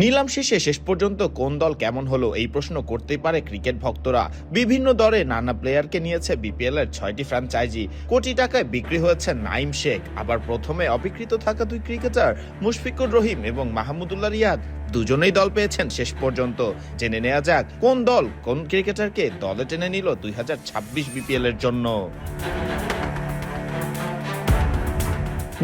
নিলাম শেষে শেষ পর্যন্ত কোন দল কেমন হলো এই প্রশ্ন করতেই পারে ক্রিকেট ভক্তরা। বিভিন্ন দলে নানা প্লেয়ারকে নিয়েছে বিপিএল এর ছয়টি ফ্র্যাঞ্চাইজি কোটি টাকায় বিক্রি হয়েছে নাইম শেখ। আবার প্রথমে অবিকৃত থাকা দুই ক্রিকেটার মুশফিকুর রহিম এবং মাহমুদুল্লাহ রিয়াদ দুজনেই দল পেয়েছেন শেষ পর্যন্ত। জেনে নেওয়া যাক কোন দল কোন ক্রিকেটারকে দলে টেনে নিল দুই হাজার ছাব্বিশ বিপিএল এর জন্য।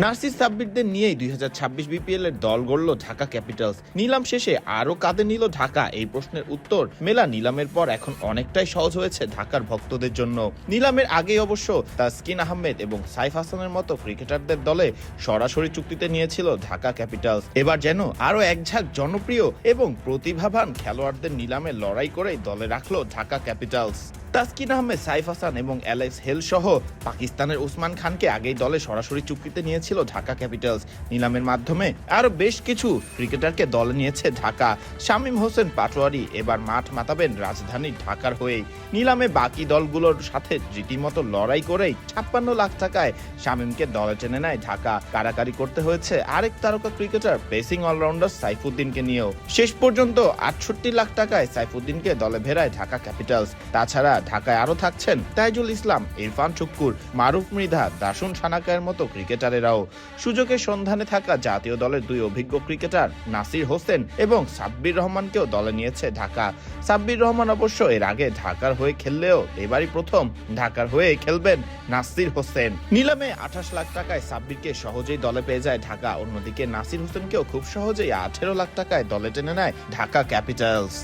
নার্সিস সাব্বিরদের নিয়েই দুই হাজার ছাব্বিশ বিপিএল এর দল গড়ল ঢাকা ক্যাপিটালস। নিলাম শেষে আরও কাঁদে নিল ঢাকা। এই প্রশ্নের উত্তর, মেলা নিলামের পর এখন অনেকটাই সহজ হয়েছে ঢাকার ভক্তদের জন্য। নিলামের আগেই অবশ্য তাসকিন আহমেদ এবং সাইফ হাসানের মতো ক্রিকেটারদের দলে সরাসরি চুক্তিতে নিয়েছিল ঢাকা ক্যাপিটালস। এবার যেন আরও একঝাঁক জনপ্রিয় এবং প্রতিভাবান খেলোয়াড়দের নিলামে লড়াই করেই দলে রাখল ঢাকা ক্যাপিটালস। তাসকিন আহমেদ, সাইফ হাসান এবং অ্যালেক্স হেল সহ পাকিস্তানের উসমান খানকে আগেই দলে সরাসরি চুক্তিতে নিয়েছিল ঢাকা ক্যাপিটালস। নিলামের মাধ্যমে আরও বেশ কিছু ক্রিকেটারকে দলে নিয়েছে ঢাকা। শামীম হোসেন পাটোয়ারি এবার মাঠ মাতাবেন রাজধানী ঢাকার হয়েই। নিলামে বাকি দলগুলোর সাথে রীতিমতো লড়াই করেই ছাপ্পান্ন লাখ টাকায় শামীমকে দলে টেনে নেয় ঢাকা। কারাকারি করতে হয়েছে আরেক তারকা ক্রিকেটার, পেসিং অলরাউন্ডার সাইফুদ্দিনকে নিয়েও। শেষ পর্যন্ত আটষট্টি লাখ টাকায় সাইফুদ্দিনকে দলে ভেড়ায় ঢাকা ক্যাপিটালস। তাছাড়া ঢাকায় আরও থাকছেন তাইজুল ইসলাম, ইরফান চুক্কুর, মারুফ মৃধা দাসুন সানাকায়ের মতো ক্রিকেটারেরাও। সুযোগের সন্ধানে থাকা জাতীয় দলের দুই অভিজ্ঞ ক্রিকেটার নাসির হোসেন এবং সাব্বির রহমানকেও দলে নিয়েছে ঢাকা। সাব্বির রহমান অবশ্য এর আগে ঢাকার হয়ে খেললেও এবারই প্রথম ঢাকার হয়ে খেলবেন নাসির হোসেন। নিলামে আঠাশ লাখ টাকায় সাব্বিরকে সহজেই দলে পেয়ে যায় ঢাকা, অন্যদিকে নাসির হোসেনকেও খুব সহজেই আঠেরো লাখ টাকায় দলে টেনে নেয় ঢাকা ক্যাপিটালস।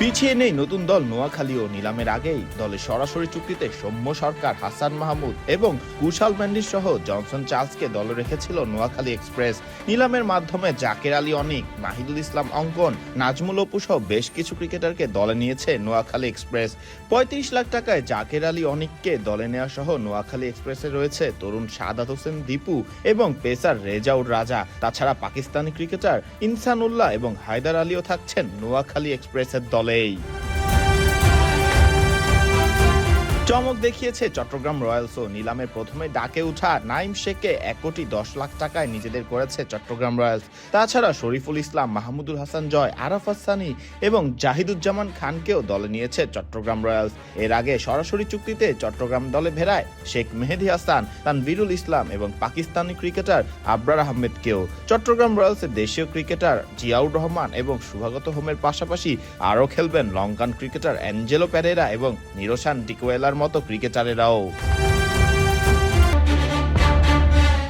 পিছিয়ে নেই নতুন দল নোয়াখালী ও নিলামের আগেই। দলে সরাসরি চুক্তিতে সৌম্য সরকার, হাসান মাহমুদ এবং কুশাল ম্যান্ডিস সহ জনসন চার্লসকে দলে রেখেছিল নোয়াখালী এক্সপ্রেস। নিলামের মাধ্যমে জাকের আলী অনিক নাহিদুল ইসলাম অঙ্কন, নাজমুল অপু সহ বেশ কিছু ক্রিকেটারকে দলে নিয়েছে নোয়াখালী এক্সপ্রেস। পঁয়ত্রিশ লাখ টাকায় জাকের আলী অনিককে দলে নেওয়া সহ নোয়াখালী এক্সপ্রেসে রয়েছে তরুণ সাদাত হোসেন, দীপু এবং পেসার রেজাউর রাজা। তাছাড়া পাকিস্তানি ক্রিকেটার ইনসানুল্লাহ এবং হায়দার আলীও থাকছেন নোয়াখালী এক্সপ্রেসের দলেই চমক দেখিয়েছে চট্টগ্রাম রয়্যালসও। নিলামের প্রথমে ডাকে উঠা নাইম শেখকে এক কোটি দশ লাখ টাকায় নিজেদের করেছে চট্টগ্রাম রয়্যালস। তাছাড়া শরীফুল ইসলাম, মাহমুদুল হাসান জয় আরাফাত হাসানি এবং জাহিদুজ্জামান খানকেও দলে নিয়েছে চট্টগ্রাম রয়্যালস। এর আগে সরাসরি চুক্তিতে চট্টগ্রাম দলে ভেড়ায় শেখ মেহেদি হাসান, তানভিরুল ইসলাম এবং পাকিস্তানি ক্রিকেটার আবরার আহমেদকেও। চট্টগ্রাম রয়্যালসের দেশীয় ক্রিকেটার জিয়াউর রহমান এবং শুভাগত হোমের পাশাপাশি আরও খেলবেন লঙ্কান ক্রিকেটার অ্যাঞ্জেলো প্যারেরা এবং নিরোশান ডিকোয়েলার মতো ক্রিকেটারেরাও।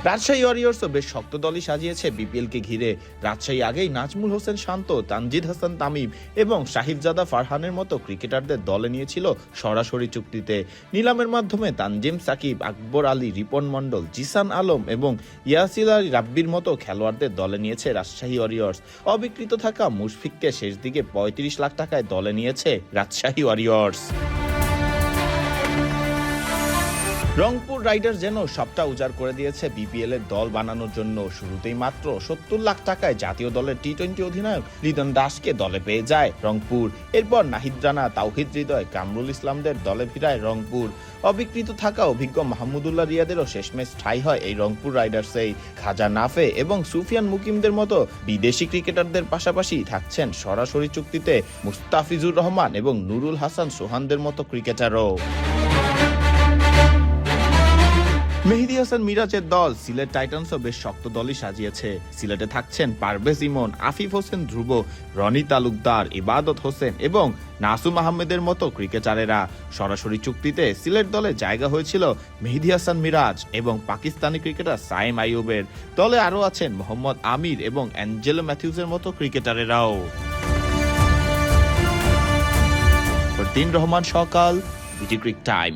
রাজশাহী ওয়ারিয়র্সও বেশ শক্ত দলই সাজিয়েছে বিপিএল কে ঘিরে। রাজশাহী আগেই নাজমুল হোসেন শান্ত, তানজিদ হাসান তামিম এবং সাহিবজাদা ফারহানের মতো ক্রিকেটারদের দলে নিয়েছিল সরাসরি চুক্তিতে। নিলামের মাধ্যমে তানজিম, সাকিব, আকবর আলী, রিপন মণ্ডল, জিসান আলম এবং ইয়াসির আলী রাব্বির মতো খেলোয়াড়দের দলে নিয়েছে রাজশাহী ওয়ারিয়র্স অবিকৃত থাকা মুশফিককে শেষ দিকে পঁয়ত্রিশ লাখ টাকায় দলে নিয়েছে রাজশাহী ওয়ারিয়র্স রংপুর রাইডার্স যেন সবটা উজাড় করে দিয়েছে। বিপিএল এর দল বানানোর জন্য শুরুতেই মাত্র সত্তর লাখ টাকায় জাতীয় দলের টি টোয়েন্টি অধিনায়ক লিদন দাসকে দলে পেয়ে যায় রংপুর। এরপর নাহিদ রানা, তাওহিদ হৃদয়, কামরুল ইসলামদের দলে ফিরায় রংপুর। অবিকৃত থাকা অভিজ্ঞ মাহমুদুল্লাহ রিয়াদেরও শেষমেশ ঠাই হয় এই রংপুর রাইডার্সেই। খাজা নাফে এবং সুফিয়ান মুকিমদের মতো বিদেশি ক্রিকেটারদের পাশাপাশি থাকছেন সরাসরি চুক্তিতে মুস্তাফিজুর রহমান এবং নুরুল হাসান সোহানদের মতো ক্রিকেটারও। মেহেদি হাসান মিরাজের দল সিলেট টাইটান্সও বেশ শক্ত দলই সাজিয়েছে। সিলেটে থাকছেন পারভেজ ইমন, আফিফ হোসেন ধ্রুব, রনি তালুকদার, ইবাদত হোসেন এবং নাসুম আহমেদের মতো ক্রিকেটারেরা। সরাসরি চুক্তিতে সিলেট দলে জায়গা হয়েছিল মেহেদি হাসান মিরাজ এবং পাকিস্তানি ক্রিকেটার সাইম আইয়ুবের। দলে আরও আছেন মোহাম্মদ আমির এবং অ্যাঞ্জেলো ম্যাথিউসের মতো ক্রিকেটারেরাও। দিন রহমান সকাল, বিটি ক্রিক টাইম।